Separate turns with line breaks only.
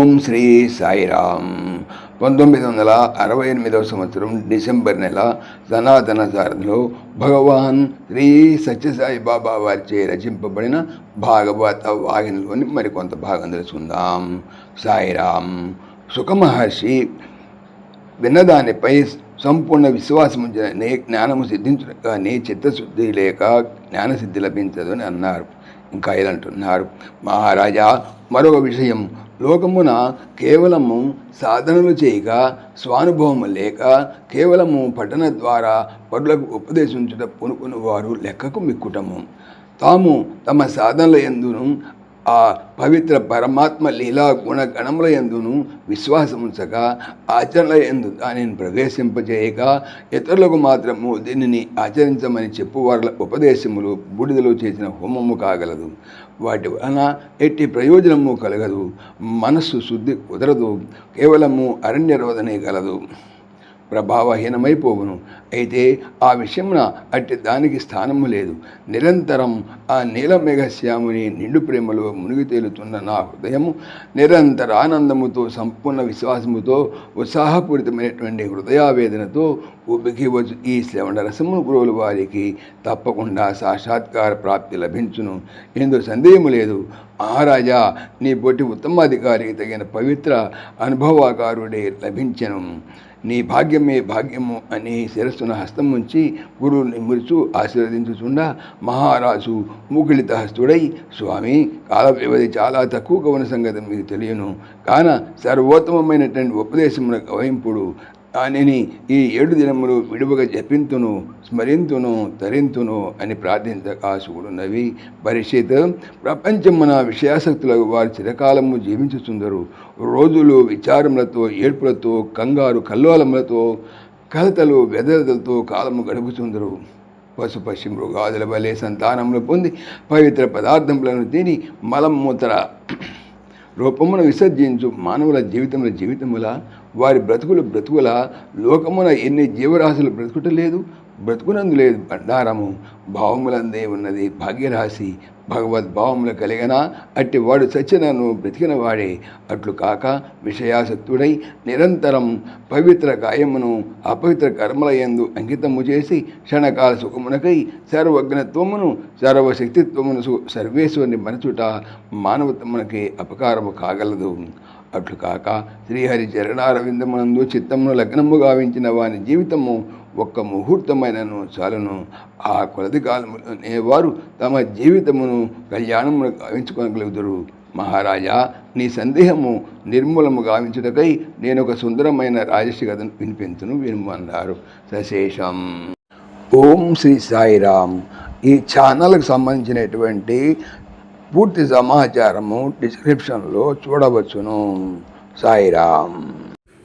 ఓం శ్రీ సాయిరామ్. పంతొమ్మిది వందల అరవై ఎనిమిదవ సంవత్సరం డిసెంబర్ నెల సనాతన సారథిలో భగవాన్ శ్రీ సత్యసాయి బాబా వారిచే రచింపబడిన భాగవత వాహినిలోని మరికొంత భాగం తెలుసుకుందాం. సాయిరామ్. సుఖమహర్షి విన్నదానిపై సంపూర్ణ విశ్వాసం నే జ్ఞానము సిద్ధించడం కానీ చిత్తశుద్ధి లేక జ్ఞానసిద్ధి లభించదు అని అన్నారు. ఇంకా ఇలా అంటున్నారు మహారాజా మరొక విషయం. లోకమున కేవలము సాధనలు చేయక స్వానుభవము లేక కేవలము పఠన ద్వారా పరులకు ఉపదేశించుట పూనుకుని వారు లెక్కకు మిక్కుటము. తాము తమ సాధనల ఎందును ఆ పవిత్ర పరమాత్మ లీలా గుణ గణముల ఎందును విశ్వాసముంచగా ఆచరణ ఎందు దానిని ప్రవేశింపజేయక ఇతరులకు మాత్రము దీనిని ఆచరించమని చెప్పు వారి ఉపదేశములు బూడిదలో చేసిన హోమము కాగలదు. వాటి వలన ఎట్టి ప్రయోజనము కలగదు. మనస్సు శుద్ధి కుదరదు. కేవలము అరణ్యరోధనే కలదు ప్రభావహీనమైపోవును. అయితే ఆ విషయమున అట్టి దానికి స్థానము లేదు. నిరంతరం ఆ నీలమేఘశ్యాముని నిండు ప్రేమలో మునిగి తేలుతున్న నా హృదయము నిరంతర ఆనందముతో సంపూర్ణ విశ్వాసముతో ఉత్సాహపూరితమైనటువంటి హృదయావేదనతో ఉబికి వచ్చు ఈ శ్రవణ రసమును గురువుల వారికి తప్పకుండా సాక్షాత్కార ప్రాప్తి లభించును. ఎందు సందేహము లేదు. మహారాజా నీ పొట్టి ఉత్తమాధికారికి తగిన పవిత్ర అనుభవాకారుడే లభించను. నీ భాగ్యమే భాగ్యము అని శిరస్సున హస్తం ఉంచి గురువుని మురుచు ఆశీర్వదించుచుండా మహారాజు మూకిలిత హస్తుడై స్వామి కాల వ్యవధి చాలా తక్కువగా ఉన్న సంగతి మీకు తెలియను. కాన సర్వోత్తమమైనటువంటి ఉపదేశమున గవయింపుడు దానిని ఈ ఏడు దినములు విడువగా జపింతును స్మరింతును తరింతును అని ప్రార్థించకాసుకుడున్నవి పరిషత్ ప్రపంచమున విషయాసక్తులకు వారు చిరకాలము జీవించుచుందరు. రోజులు విచారములతో ఏడ్పులతో కంగారు కల్లోలములతో కలతలు వెదలతో కాలము గడుపుచుందరు. పశు పశు మృగాదుల వలె సంతానములు పొంది పవిత్ర పదార్థములను తిని మలమూత్ర రూపమును విసర్జించు మానవుల జీవితముల జీవితముల వారి బ్రతుకులు బ్రతుకుల లోకమున ఎన్ని జీవరాశులు బ్రతుకుట లేదు బ్రతుకునందు లేదు భండారము భావములందే ఉన్నది భాగ్యరాశి భగవద్భావములు కలిగిన అట్టి వాడు సత్యనను బ్రతికిన వాడే. అట్లు కాక విషయాసక్తుడై నిరంతరం పవిత్ర గాయమును అపవిత్ర కర్మల యందు అంకితము చేసి క్షణకాల సుఖమునకై సర్వజ్ఞత్వమును సర్వశక్తిత్వమును సు- సర్వేశ్వరుని మనచుట మానవత్వమునకి అపకారము కాగలదు. అట్లు కాక శ్రీహరి చరణారవిందమునందు చిత్తమును లగ్నము గావించిన వాని జీవితము ఒక్క ముహూర్తమైనను చాలును. ఆ కొలది కాలములోనే వారు తమ జీవితమును కళ్యాణమును గావించుకోగలుగుతారు మహారాజా నీ సందేహము నిర్మూలము గావించుటకై నేను ఒక సుందరమైన రాజర్షి కథను వినిపించును వినుమన్నారు. సశేషం. ఓం శ్రీ సాయిరామ్. ఈ ఛానల్కి సంబంధించినటువంటి పూర్తి సమాచారము డిస్క్రిప్షన్లో చూడవచ్చును. సాయిరామ్.